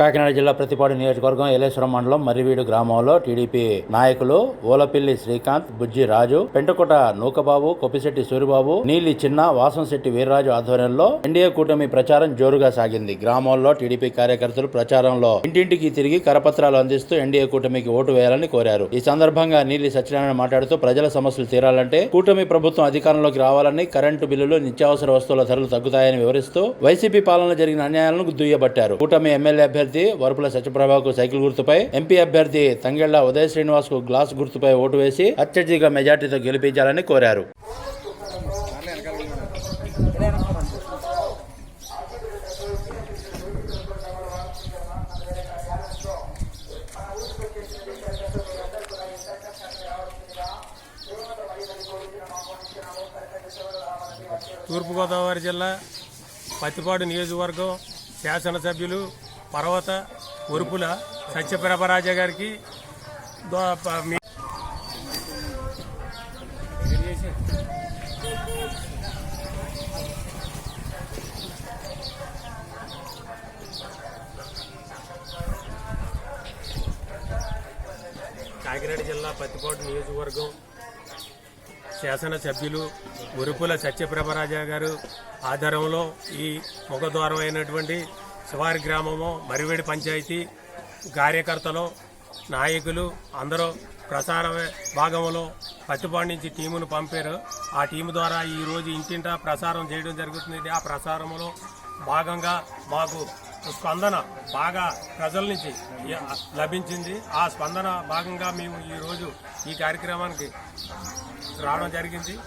కాకినాడ జిల్లా ప్రతిపాడు నియోజకవర్గం ఏలేశ్వరం మండలం మర్రివీడు గ్రామంలో టీడీపీ నాయకులు ఓలపిల్లి శ్రీకాంత్ బుజ్జి రాజు పెంటకుట నూకబాబు కొప్పిశెట్టి సూరిబాబు నీలి చిన్న వాసంశెట్టి వీర్రాజు ఆధ్వర్యంలో ఎన్డీఏ కూటమి ప్రచారం జోరుగా సాగింది. గ్రామంలో టీడీపీ కార్యకర్తలు ప్రచారంలో ఇంటింటికి తిరిగి కరపత్రాలు అందిస్తూ ఎన్డీఏ కూటమికి ఓటు వేయాలని కోరారు. ఈ సందర్భంగా నీలి సత్యనారాయణ మాట్లాడుతూ ప్రజల సమస్యలు తీరాలంటే కూటమి ప్రభుత్వం అధికారంలోకి రావాలని కరెంటు బిల్లులు నిత్యావసర వస్తువుల ధరలు తగ్గుతాయని వివరిస్తూ వైసీపీ పాలన జరిగిన అన్యాయాలను దుయ్యబట్టారు కూటమి ఎమ్మెల్యే అభ్యర్థి వరుపుల సత్యప్రభకు సైకిల్ గుర్తుపై ఎంపీ అభ్యర్థి తంగెళ్ళ ఉదయ శ్రీనివాస్కు గ్లాస్ గుర్తుపై ఓటు వేసి అత్యధిక మెజార్టీతో గెలిపించాలని కోరారు. తూర్పుగోదావరి జిల్లా పత్తిపాడు నియోజకవర్గం శాసనసభ్యులు పర్వత ఉరుపుల సత్యప్రభరాజ గారికి కాకినాడ జిల్లా పత్తిపాటు నియోజకవర్గం శాసనసభ్యులు ఉరుపుల సత్యప్రభరాజా గారు ఆధారంలో ఈ ముఖద్వారం అయినటువంటి శివారి గ్రామము మరివేడి పంచాయతీ కార్యకర్తలు నాయకులు అందరూ ప్రసార భాగంలో పత్తిపాడు నుంచి టీమును పంపారు. ఆ టీము ద్వారా ఈరోజు ఇంటింటా ప్రసారం చేయడం జరుగుతుంది. ఆ ప్రసారంలో భాగంగా మాకు స్పందన బాగా ప్రజల నుంచి లభించింది. ఆ స్పందన భాగంగా మేము ఈ రోజు ఈ కార్యక్రమానికి రావడం జరిగింది.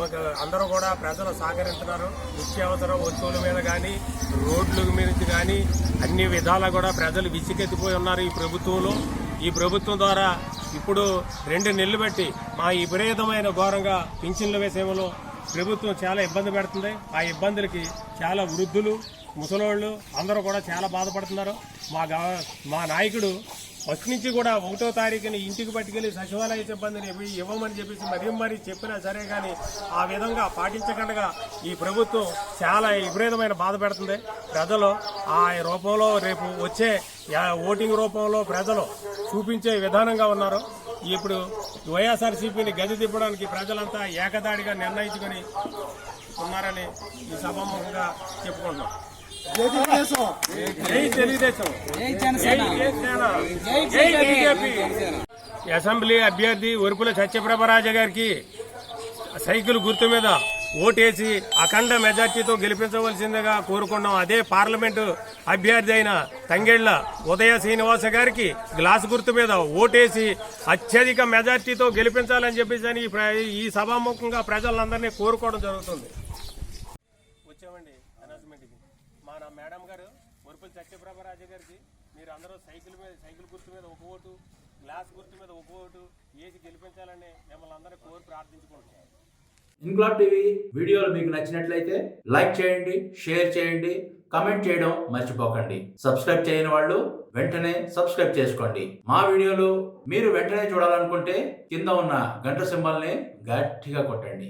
మాకు అందరూ కూడా ప్రజలు సహకరిస్తున్నారు. నిత్యావసర వస్తువుల మీద కానీ రోడ్ల మీద కానీ అన్ని విధాలా కూడా ప్రజలు విసికెత్తిపోయి ఉన్నారు ఈ ప్రభుత్వంలో. ఈ ప్రభుత్వం ద్వారా ఇప్పుడు రెండు నెలలు బట్టి మా విపరీతమైన ఘోరంగా పింఛన్ల విషయంలో ప్రభుత్వం చాలా ఇబ్బంది పెడుతుంది. ఆ ఇబ్బందులకి చాలా వృద్ధులు ముసలోళ్ళు అందరూ కూడా చాలా బాధపడుతున్నారు. మా గవ- మా నాయకుడు ఫస్ట్ నుంచి కూడా ఒకటో తారీఖుని ఇంటికి పట్టుకెళ్ళి సచివాలయ సిబ్బందిని ఇవ్వమని చెప్పేసి మరీ మరీ చెప్పినా సరే కానీ ఆ విధంగా పాటించకుండా ఈ ప్రభుత్వం చాలా విపరీతమైన బాధ పెడుతుంది. ప్రజలు ఆ రూపంలో రేపు వచ్చే ఓటింగ్ రూపంలో ప్రజలు చూపించే విధానంగా ఉన్నారు. ఇప్పుడు వైఎస్ఆర్సీపీని గది తిప్పడానికి ప్రజలంతా ఏకదాడిగా నిర్ణయించుకొని ఉన్నారని ఈ సభాముఖంగా చెప్పుకుంటున్నాం. జై తెలుగుదేశం జై జనసేన జై బీజేపీ అసెంబ్లీ అభ్యర్థి ఒరుపుల సత్యప్రభరాజ గారికి సైకిల్ గుర్తు మీద ఓటేసి అఖండ మెజార్టీతో గెలిపించవలసిందిగా కోరుకున్నాం. అదే పార్లమెంటు అభ్యర్థి అయిన తంగేళ్ళ ఉదయ శ్రీనివాస గారికి గ్లాస్ గుర్తు మీద ఓటేసి అత్యధిక మెజార్టీతో గెలిపించాలని చెప్పేసి అని ఈ ఈ సభాముఖంగా ప్రజలందరినీ కోరుకోవడం జరుగుతుంది. వచ్చామండి అనౌన్స్మెంట్కి మా నా మేడం గారు వరుపుల సత్యప్రభరాజు గారికి మీరు అందరూ సైకిల్ మీద సైకిల్ గుర్తు మీద ఒక ఓటు గ్లాస్ గుర్తు మీద ఒక ఓటు వేసి గెలిపించాలని మిమ్మల్ని అందరూ కోరి ప్రార్థించుకుంటున్నాను ఇంక్లాబ్ టీవీ వీడియోలు మీకు నచ్చినట్లయితే లైక్ చేయండి షేర్ చేయండి కమెంట్ చేయడం మర్చిపోకండి. సబ్స్క్రైబ్ చేయని వాళ్ళు వెంటనే సబ్స్క్రైబ్ చేసుకోండి. మా వీడియోలు మీరు వెంటనే చూడాలనుకుంటే కింద ఉన్న గంట సింబల్ని గట్టిగా కొట్టండి.